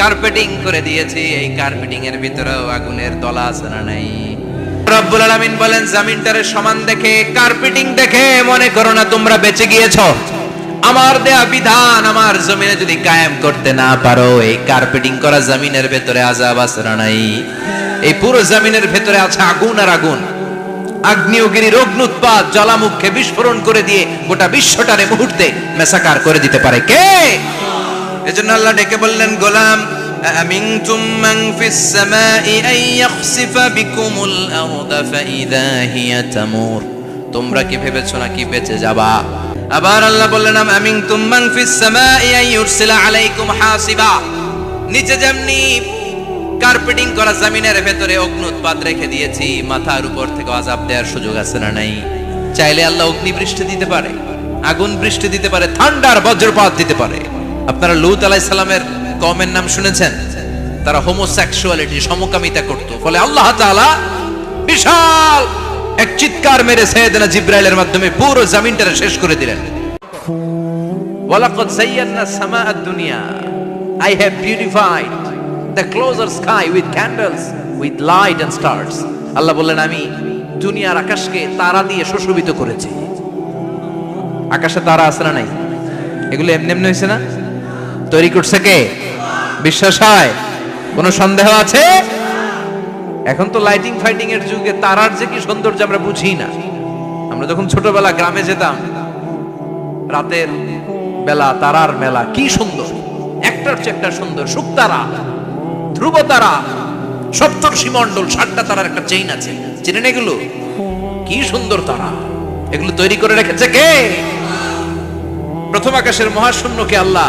Carpeting করে দিয়েছি, এই কার্পেটিং এর ভিতরেও আগুনের দলা আছে না নাই। রব্বুল আলামিন বলেন, জামিনটারে সমান দেখে কার্পেটিং দেখে মনে করো না তোমরা বেঁচে গিয়েছো। আমার দেয়া বিধান আমার জমিনে যদি কায়েম করতে না পারো, এই কার্পেটিং করা জমিনের ভেতরে আজাব আছে না নাই? এই পুরো জমিনের ভেতরে আছে আগুন আর আগুন। আগ্নেয়গিরির অগ্নুৎপাত জ্বালামুখে বিস্ফোরণ করে দিয়ে গোটা বিশ্বটারে মুহূর্তে মেসাকার করে দিতে পারে। কে? এজন্য আল্লাহ ডেকে বললেন গোলাম أأمنتم من في السماء أن يخسف بكم الأرض فإذا هي تمور তোমরা কি ভেবেছো নাকি বেঁচে যাবা আবার আল্লাহ বললেন আম আমিনতুম মান ফিস সামাই আন ইউরসিলা আলাইকুম হাসিবা নিচে যেমনি কার্পেটিং করা জমিনের ভেতরে অগ্নুৎপাত রেখে দিয়েছি মাথার উপর থেকে আজাব দেওয়ার সুযোগ আছে না নাই চাইলে আল্লাহ অগ্নি বৃষ্টি দিতে পারে আগুন বৃষ্টি দিতে পারে ঠান্ডার বজ্রপাত দিতে পারে আপনারা লুত আলাইহিস সালামের কমের নাম শুনেছেন? তারা হোমোসেক্সুয়ালিটি সমকামিতা করত। ফলে আল্লাহ তাআলা বিশাল এক চিৎকার মেরে সাইয়েদনা জিব্রাইলের মাধ্যমে পুরো জমিনটা শেষ করে দিলেন। ওয়ালাকাদ যায়্যানা সামাআ দুনিয়া। I have beautified the closer sky with candles with light and stars Allah বললেন, আমি দুনিয়ার আকাশকে তারা দিয়ে সুশোভিত করেছি। আকাশে তারা আছে না নাই? এগুলো এমনি এমনি হয়েছে না? তৈরি করছে কে? বিশ্বাস হয়? কোনো সন্দেহ আছে? এখন তো লাইটিং ফাইটিং এর যুগে তারার যে কি সৌন্দর্য আমরা বুঝি না। আমরা যখন ছোটবেলা গ্রামে যেতাম, রাতের বেলা, তারার মেলা, কি সুন্দর। একটার চেয়ে একটা সুন্দর শুকতারা ধ্রুব তারা, সপ্তর্ষি মণ্ডল ষাটটা তারার একটা চেইন আছে। চেনেন এগুলো? কি সুন্দর তারা। এগুলো তৈরি করে রেখেছে কে? প্রথম আকাশের মহাশূন্যকে আল্লাহ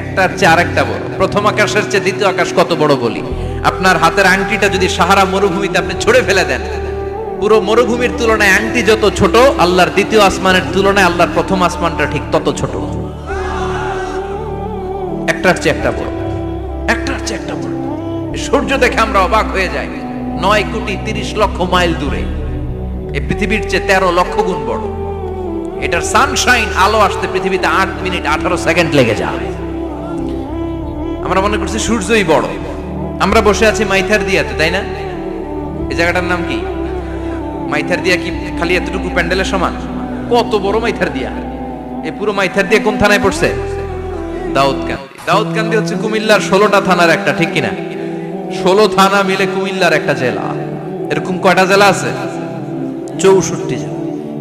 একটার চেয়ে আরেকটা বড়। প্রথম আকাশের চেয়ে দ্বিতীয় আকাশ কত বড় বলি? আপনার হাতের আংটিটা যদি সাহারা মরুভূমিতে আপনি ছড়ে ফেলে দেন, পুরো মরুভূমির তুলনায় আংটি যত ছোট, আল্লাহর দ্বিতীয় আসমানের তুলনায় আল্লাহর প্রথম আসমানটা ঠিক তত ছোট। একটার চেয়ে একটা বড়। একটার চেয়ে একটা বড়। সূর্য দেখে আমরা অবাক হয়ে যাই। নয় কোটি তিরিশ লক্ষ মাইল দূরে। এই পৃথিবীর চেয়ে তেরো লক্ষ গুণ বড়। এটার সানশাইন আলো আসতে পৃথিবীতে আট মিনিট আঠারো সেকেন্ড লেগে যায়। আমরা মনে করছি সূর্যই বড়। আমরা বসে আছি মাইথার দিয়াতে, তাই না? এই জায়গাটার নাম কি? মাইথার দিয়া কি খালি এতটুকু প্যান্ডেলের সমান? কত বড় মাইথার দিয়া? এই পুরো মাইথার দিয়া কোন থানায় পড়ছে? দাউদকান্দি। দাউদকান্দি হচ্ছে কুমিল্লার ষোলোটা থানার একটা, ঠিক কিনা? ষোলো থানা মিলে কুমিল্লার একটা জেলা। এরকম কয়টা জেলা আছে? চৌষট্টি জেলা।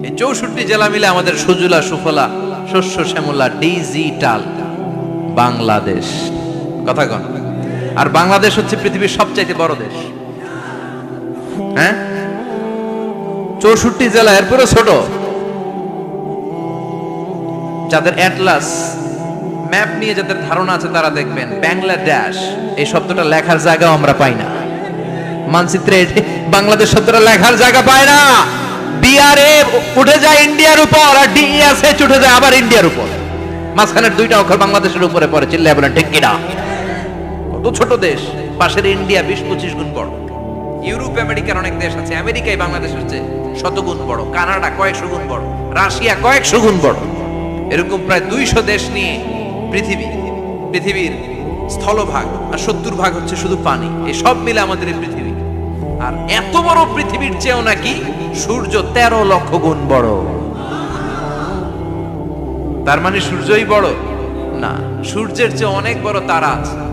এই চৌষট্টি জেলা মিলে আমাদের সুজুলা, সুফলা, শস্য, শ্যামলা, ডিজিটাল বাংলাদেশ। কথা কন আর বাংলাদেশ হচ্ছে পৃথিবীর সবচাইতে বড় দেশ। হ্যাঁ? চৌষট্টি জেলা এরপরে ছোট। যাদের অ্যাটলাস ম্যাপ নিয়ে যাদের ধারণা আছে তারা দেখবেন বাংলাদেশ। এই শব্দটা লেখার জায়গাও আমরা পাই না। মানচিত্রে বাংলাদেশ শব্দটা লেখার জায়গা পায় না। বিআরএ উঠে যায় ইন্ডিয়ার উপর আর ডিএসএচ উঠে যায় আবার ইন্ডিয়ার উপর। মাঝখানের দুইটা অক্ষর বাংলাদেশের উপরে পড়ে, চিল্লায় বলেন, ঠিক কিনা? কত ছোট দেশ। পাশের ইন্ডিয়া বিশ পঁচিশ গুণ বড়। ইউরোপ, আমেরিকার অনেক দেশ আছে। আমেরিকায় বাংলাদেশ হচ্ছে শতগুণ বড়। কানাডা কয়েকশো গুণ বড়। রাশিয়া কয়েকশো গুণ বড়। এরকম প্রায় দুইশো দেশ নিয়ে পৃথিবী, পৃথিবীর স্থলভাগ আর সত্তর ভাগ হচ্ছে শুধু পানি। এই সব মিলে আমাদের এই পৃথিবী। আর এত বড় পৃথিবীর চেয়েও নাকি সূর্য তেরো লক্ষ গুণ বড়। তার মানে সূর্যই বড়? না, সূর্যের চেয়ে অনেক বড় তারা আছে।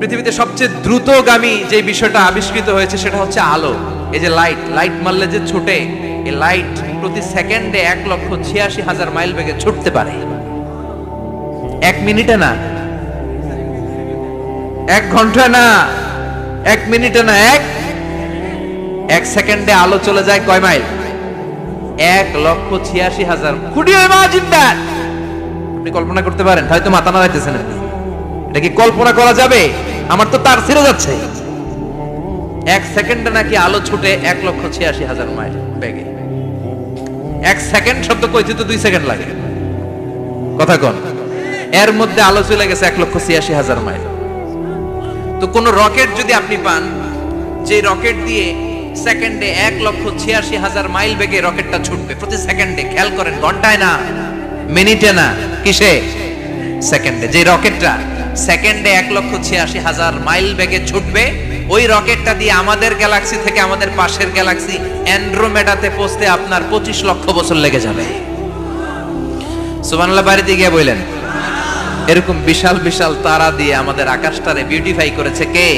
পৃথিবীতে সবচেয়ে দ্রুতগামী যে বিষয়টা আবিষ্কৃত হয়েছে সেটা হচ্ছে আলো। এই যে লাইট লাইট মারলে যে ছুটে, এই লাইট প্রতি সেকেন্ডে এক লক্ষ ছিয়াশি হাজার মাইল বেগে ছুটতে পারে। এক মিনিটে না। এক ঘণ্টা না। এক মিনিটে না, এক। এক সেকেন্ডে আলো চলে যায় কয় মাইল এক লক্ষ ছিয়াশি হাজার। দ্যাট আপনি কল্পনা করতে পারেন, হয়তো মাথা নাড়াইতেছেন আপনি। এটা কি কল্পনা করা যাবে? আমার তো তার ছিঁড়ে যাচ্ছে। এক সেকেন্ডে নাকি আলো ছুটে এক লক্ষ ছিয়াশি হাজার মাইল বেগে। এক সেকেন্ড শব্দ কইতে তো দুই সেকেন্ড লাগে। কথা কোন, এর মধ্যে আলো চলে গেছে এক লক্ষ ছিয়াশি হাজার মাইল। তো কোন রকেট যদি আপনি পান যে রকেট দিয়ে সেকেন্ডে এক লক্ষ ছিয়াশি হাজার মাইল বেগে রকেটটা ছুটবে, প্রতি সেকেন্ডে, খেয়াল করেন, ঘন্টায় না, মিনিটে না, কিসে? সেকেন্ডে যে রকেটটা সেকেন্ডে এক লক্ষ ছিয়াশি হাজার মাইল বেগে ছুটবে। ওই রকেটটা দিয়ে আমাদের গ্যালাক্সি থেকে আমাদের পাশের গ্যালাক্সি অ্যান্ড্রোমেডাতে পৌঁছতে আপনার পঁচিশ লক্ষ বছর লেগে যাবে। সুবহানাল্লাহ বাড়িতে গিয়ে বললেন, এরকম বিশাল বিশাল তারা দিয়ে আমাদের আকাশটারে বিউটিফাই করেছে কে?